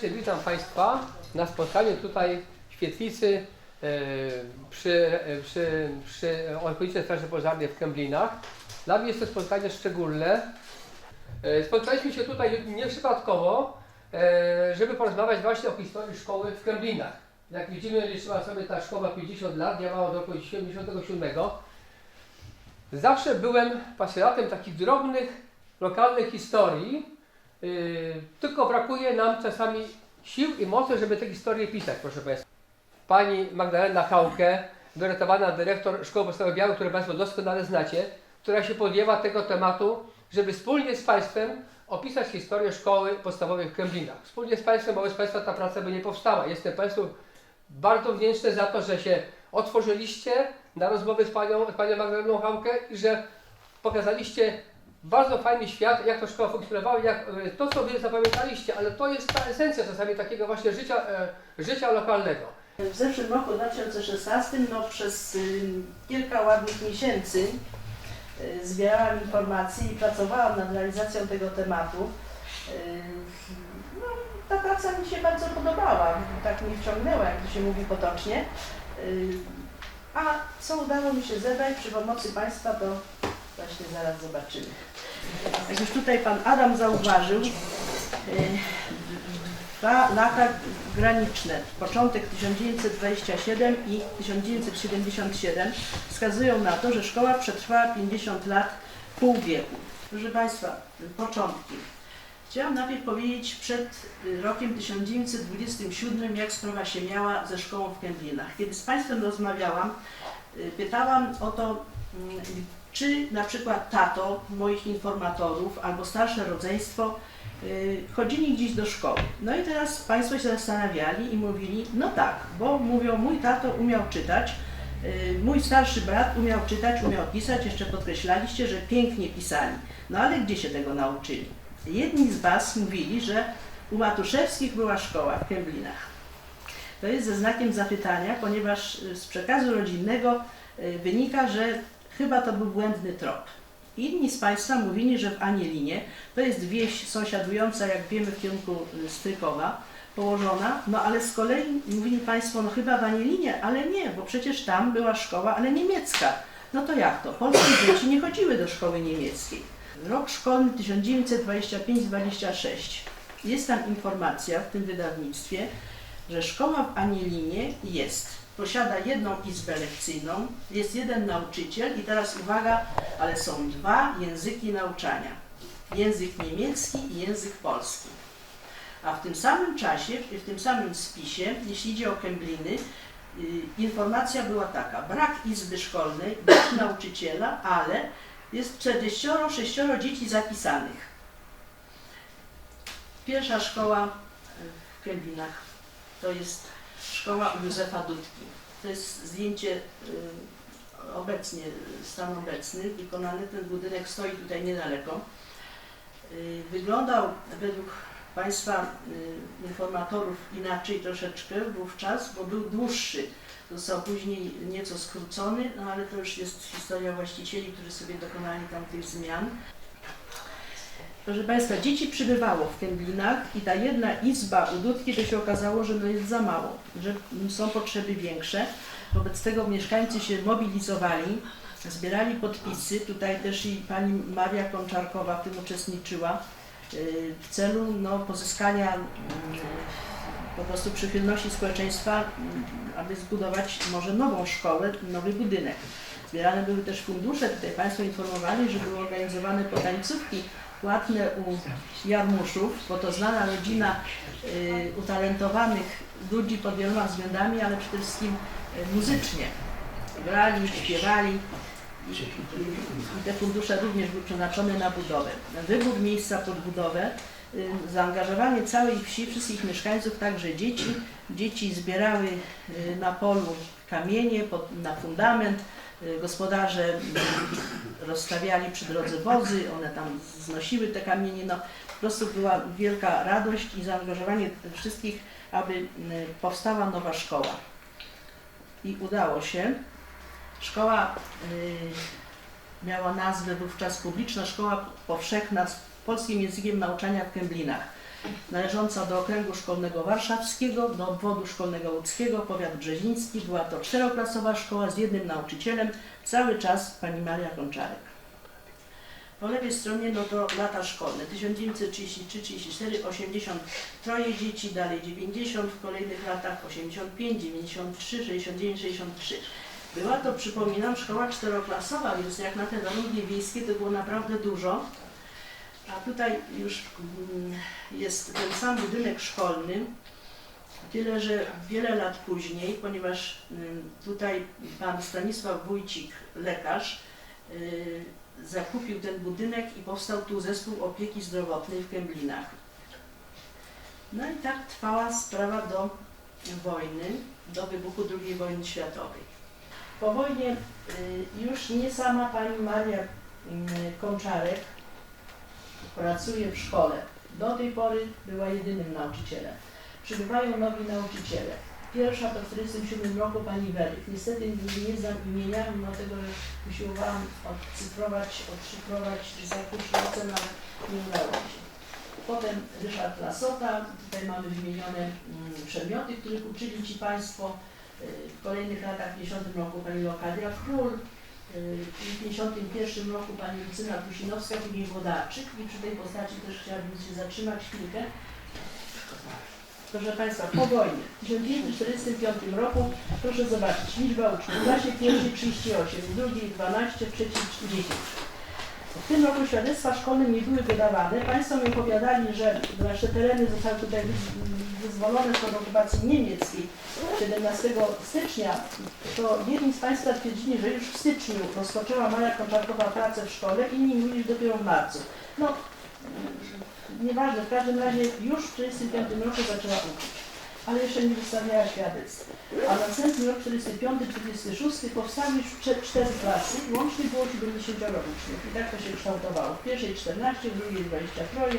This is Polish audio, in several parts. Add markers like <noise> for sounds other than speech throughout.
serdecznie witam Państwa na spotkaniu tutaj w świetlicy e, przy, e, przy, przy okolicy Straży Pożarnej w Kęblinach. Dla mnie jest to spotkanie szczególne. E, Spotkaliśmy się tutaj nieprzypadkowo, żeby porozmawiać właśnie o historii szkoły w Kęblinach. Jak widzimy, liczyła sobie ta szkoła 50 lat, działała od roku 77. Zawsze byłem pasjonatem takich drobnych, lokalnych historii, tylko brakuje nam czasami sił i mocy, żeby te historie pisać, proszę Państwa. Pani Magdalena Hałkę, wyrotowana dyrektor Szkoły Podstawowej Białej, którą Państwo doskonale znacie, która się podjęła tego tematu, żeby wspólnie z Państwem opisać historię Szkoły Podstawowej w Kęblinach. Wspólnie z Państwem, bo bez Państwa ta praca by nie powstała. Jestem Państwu bardzo wdzięczny za to, że się otworzyliście na rozmowy z Panią, z Panią Magdaleną Hałkę i że pokazaliście bardzo fajny świat, jak to szkoła funkcjonowała, jak e, to, co Wy zapamiętaliście, ale to jest ta esencja czasami takiego właśnie życia, e, życia lokalnego. W zeszłym roku 2016 no, przez y, kilka ładnych miesięcy y, zbierałam informacje i pracowałam nad realizacją tego tematu. Y, no, ta praca mi się bardzo podobała, tak mnie wciągnęła, jak to się mówi potocznie. A co udało mi się zebrać przy pomocy Państwa, to właśnie zaraz zobaczymy. Jak już tutaj Pan Adam zauważył, y, dwa lata graniczne, początek 1927 i 1977, wskazują na to, że szkoła przetrwała 50 lat, pół wieku. Proszę Państwa, początki. Chciałam najpierw powiedzieć przed rokiem 1927, jak sprawa się miała ze szkołą w Kęblinach. Kiedy z Państwem rozmawiałam, y, pytałam o to, mm, czy na przykład tato moich informatorów albo starsze rodzeństwo y, chodzili gdzieś do szkoły. No i teraz Państwo się zastanawiali i mówili, no tak, bo mówią, mój tato umiał czytać, y, mój starszy brat umiał czytać, umiał pisać, jeszcze podkreślaliście, że pięknie pisali. No ale gdzie się tego nauczyli? Jedni z Was mówili, że u Matuszewskich była szkoła w Kęblinach. To jest ze znakiem zapytania, ponieważ z przekazu rodzinnego y, wynika, że chyba to był błędny trop. Inni z Państwa mówili, że w Anielinie, to jest wieś sąsiadująca, jak wiemy, w kierunku y, Strykowa, położona, no ale z kolei mówili Państwo, no chyba w Anielinie, ale nie, bo przecież tam była szkoła, ale niemiecka. No to jak to? Polskie dzieci nie chodziły do szkoły niemieckiej. Rok szkolny 1925-26. Jest tam informacja w tym wydawnictwie, że szkoła w Anielinie jest posiada jedną izbę lekcyjną, jest jeden nauczyciel i teraz uwaga, ale są dwa języki nauczania. Język niemiecki i język polski. A w tym samym czasie, w tym samym spisie, jeśli idzie o Kębliny, y, informacja była taka, brak izby szkolnej, brak <clears throat> nauczyciela, ale jest 46 dzieci zapisanych. Pierwsza szkoła w Kęblinach to jest szkoła Józefa Dudki. To jest zdjęcie y, obecnie, stan obecny, wykonany. Ten budynek stoi tutaj niedaleko. Y, Wyglądał według Państwa y, informatorów inaczej troszeczkę wówczas, bo był dłuższy. Został później nieco skrócony, no ale to już jest historia właścicieli, którzy sobie dokonali tam tych zmian. Proszę Państwa, dzieci przybywało w Kęblinach i ta jedna izba u Dudki to się okazało, że no jest za mało, że są potrzeby większe. Wobec tego mieszkańcy się mobilizowali, zbierali podpisy. Tutaj też i pani Maria Konczarkowa w tym uczestniczyła yy, w celu no, pozyskania yy, po prostu przychylności społeczeństwa, yy, aby zbudować może nową szkołę, nowy budynek. Zbierane były też fundusze, tutaj Państwo informowali, że były organizowane potańcówki płatne u Jarmuszów, bo to znana rodzina y, utalentowanych ludzi pod wieloma względami, ale przede wszystkim y, muzycznie. Grali, śpiewali i, te fundusze również były przeznaczone na budowę. Wybór miejsca pod budowę, y, zaangażowanie całej wsi, wszystkich mieszkańców, także dzieci. Dzieci zbierały y, na polu kamienie pod, na fundament, gospodarze y, rozstawiali przy drodze wozy, one tam znosiły te kamienie. No, po prostu była wielka radość i zaangażowanie wszystkich, aby y, powstała nowa szkoła. I udało się. Szkoła y, miała nazwę wówczas Publiczna Szkoła Powszechna z polskim językiem nauczania w Kęblinach. Należąca do okręgu szkolnego warszawskiego, do obwodu szkolnego łódzkiego, powiat brzeziński. Była to czteroklasowa szkoła z jednym nauczycielem, cały czas pani Maria Konczarek. Po lewej stronie no to lata szkolne 1933-34, 83 dzieci, dalej 90, w kolejnych latach 85, 93, 69, 63. Była to, przypominam, szkoła czteroklasowa, więc jak na te warunki wiejskie to było naprawdę dużo. A tutaj już mm, jest ten sam budynek szkolny, tyle że wiele lat później, ponieważ mm, tutaj pan Stanisław Wójcik, lekarz, y, zakupił ten budynek i powstał tu zespół opieki zdrowotnej w Kęblinach. No i tak trwała sprawa do wojny, do wybuchu II wojny światowej. Po wojnie y, już nie sama pani Maria y, Konczarek pracuje w szkole. Do tej pory była jedynym nauczycielem. Przybywają nowi nauczyciele. Pierwsza to w 1947 roku pani Werych. Niestety nie znam imienia, mimo tego, że usiłowałam odcyfrować, odszyfrować zakurszujące, ale nie udało się. Potem Ryszard Lasota, tutaj mamy wymienione mm, przedmioty, których uczyli Ci Państwo. Y, W kolejnych latach, w 50 roku pani Lokadia Król, w 51 roku pani Lucyna Tusinowska, później Wodarczyk i przy tej postaci też chciałabym się zatrzymać chwilkę. Proszę Państwa, po wojnie, w 1945 roku, proszę zobaczyć, liczba uczniów, w klasie pierwszej 38, w drugiej 12, w trzeciej 10. W tym roku świadectwa szkolne nie były wydawane. Państwo mi opowiadali, że nasze tereny zostały tutaj wyz- wyzwolone spod okupacji niemieckiej 17 stycznia. To jedni z Państwa twierdzili, że już w styczniu rozpoczęła Maria Konczarkowa pracę w szkole, inni mówili, że dopiero w marcu. No, mm, nieważne, w każdym razie już w 1945 roku zaczęła uczyć, ale jeszcze nie wystawiała świadectw. A następny rok 45-46 powstały już cztery klasy, łącznie było 70 uczniów. I tak to się kształtowało. W pierwszej 14, w drugiej 23,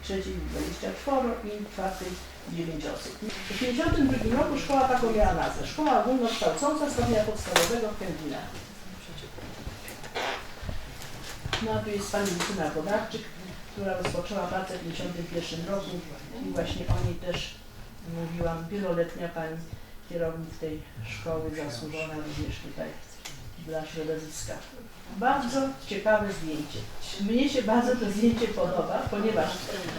w trzeciej 24 i w czwartej 9 osób. W 1952 roku szkoła taką miała nazwę. Szkoła ogólnokształcąca stopnia podstawowego w Kępinach. No a tu jest pani Lucyna Wodarczyk, która rozpoczęła pracę w 1951 roku i właśnie o niej też mówiłam, wieloletnia pani kierownik tej szkoły, zasłużona również tutaj dla środowiska. Bardzo ciekawe zdjęcie. Mnie się bardzo to zdjęcie podoba, ponieważ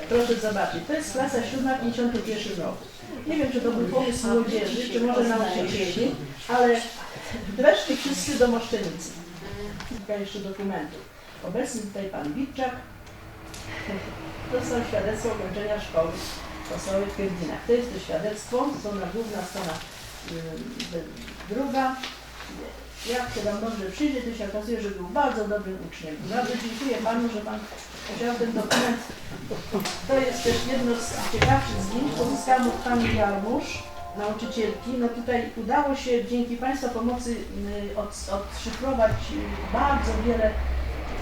proszę zobaczyć, to jest klasa 7 w 51 roku. Nie wiem, czy to był pomysł młodzieży, czy może nauczycieli, ale weszli wszyscy do Moszczenicy. Kilka jeszcze dokumentów. Obecny tutaj pan Witczak dostał świadectwo ukończenia szkoły w Kępinach. To jest to świadectwo, strona główna, strona druga. Jak się Wam dobrze przyjdzie, to się okazuje, że był bardzo dobrym uczniem. Bardzo dziękuję Panu, że Pan wziął ten dokument. To jest też jedno z ciekawszych zdjęć. Pozyskałam od Pani Jarmusz, nauczycielki. No tutaj udało się dzięki Państwa pomocy y, od, odszyfrować y, bardzo wiele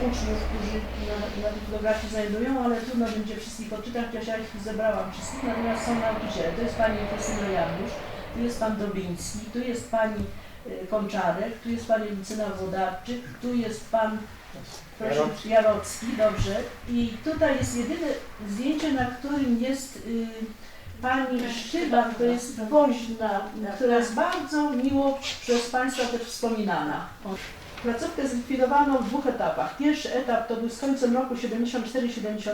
uczniów, którzy na, na tej fotografii znajdują, ale trudno będzie wszystkich odczytać, chociaż ja ich zebrałam wszystkich, natomiast są nauczyciele. To jest Pani Krystyna Jarmusz, tu jest Pan Dobiński, tu jest Pani y, Konczarek, tu jest Pani Lucyna Wodarczyk, tu jest Pan proszę, Jarocki, dobrze. I tutaj jest jedyne zdjęcie, na którym jest y, Pani Szczyban, to jest woźna, która jest bardzo miło przez Państwa też wspominana. Placówkę zlikwidowano w dwóch etapach. Pierwszy etap to był z końcem roku 74-75.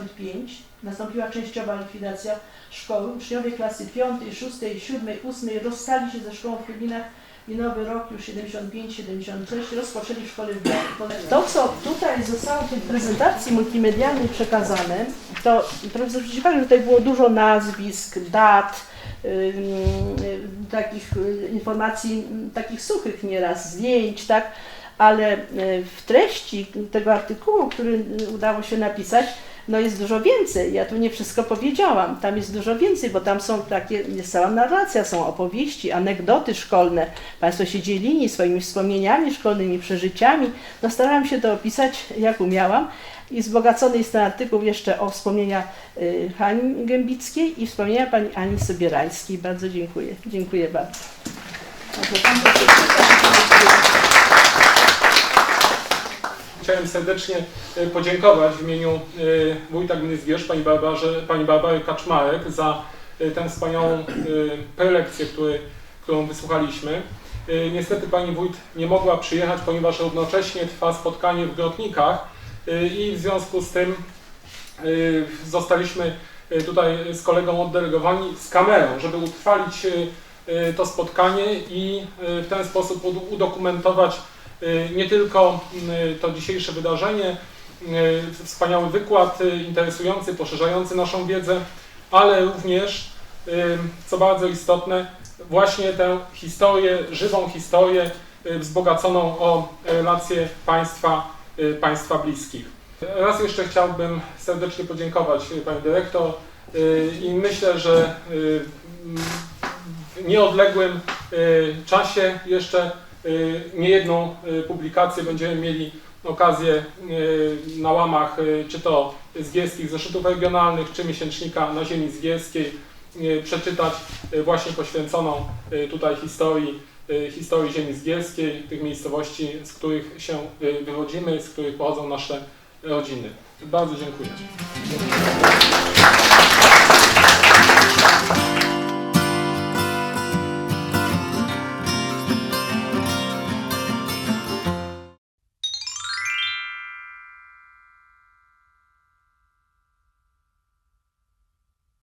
Nastąpiła częściowa likwidacja szkoły. Uczniowie klasy 5, 6, 7, 8 rozstali się ze szkołą w Chybinach i nowy rok już 75-76 rozpoczęli w szkole w Białej. To, co tutaj zostało w tej prezentacji multimedialnej przekazane, to profesor zwrócił że tutaj było dużo nazwisk, dat, takich y, informacji, takich suchych nieraz, zdjęć, tak? Ale y, w treści tego artykułu, który y, udało się napisać, no jest dużo więcej. Ja tu nie wszystko powiedziałam. Tam jest dużo więcej, bo tam są takie, jest cała narracja, są opowieści, anegdoty szkolne. Państwo się dzielili swoimi wspomnieniami szkolnymi, przeżyciami. No starałam się to opisać, jak umiałam. I wzbogacony jest ten artykuł jeszcze o wspomnienia y, Hani Gębickiej i wspomnienia pani Ani Sobierańskiej. Bardzo dziękuję. Dziękuję bardzo. Chciałem serdecznie e, podziękować w imieniu e, wójta gminy Zbierz, pani, Barbarze, pani Barbary Kaczmarek za e, tę wspaniałą prelekcję, który, którą wysłuchaliśmy. Niestety pani wójt nie mogła przyjechać, ponieważ równocześnie trwa spotkanie w Grotnikach i w związku z tym zostaliśmy tutaj z kolegą oddelegowani z kamerą, żeby utrwalić to spotkanie i w ten sposób ud- udokumentować nie tylko m, to dzisiejsze wydarzenie, e, wspaniały wykład, interesujący, poszerzający naszą wiedzę, ale również, co bardzo istotne, właśnie tę historię, żywą historię wzbogaconą o relacje państwa, państwa bliskich. Raz jeszcze chciałbym serdecznie podziękować Pani Dyrektor y, i myślę, że y, w nieodległym y, czasie jeszcze y, niejedną y, publikację będziemy mieli okazję y, na łamach y, czy to zgierskich zeszytów regionalnych, czy miesięcznika na ziemi zgierskiej y, przeczytać y, właśnie poświęconą y, tutaj historii, y, historii ziemi zgierskiej, tych miejscowości, z których się y, wywodzimy, z których pochodzą nasze rodziny. Bardzo dziękuję.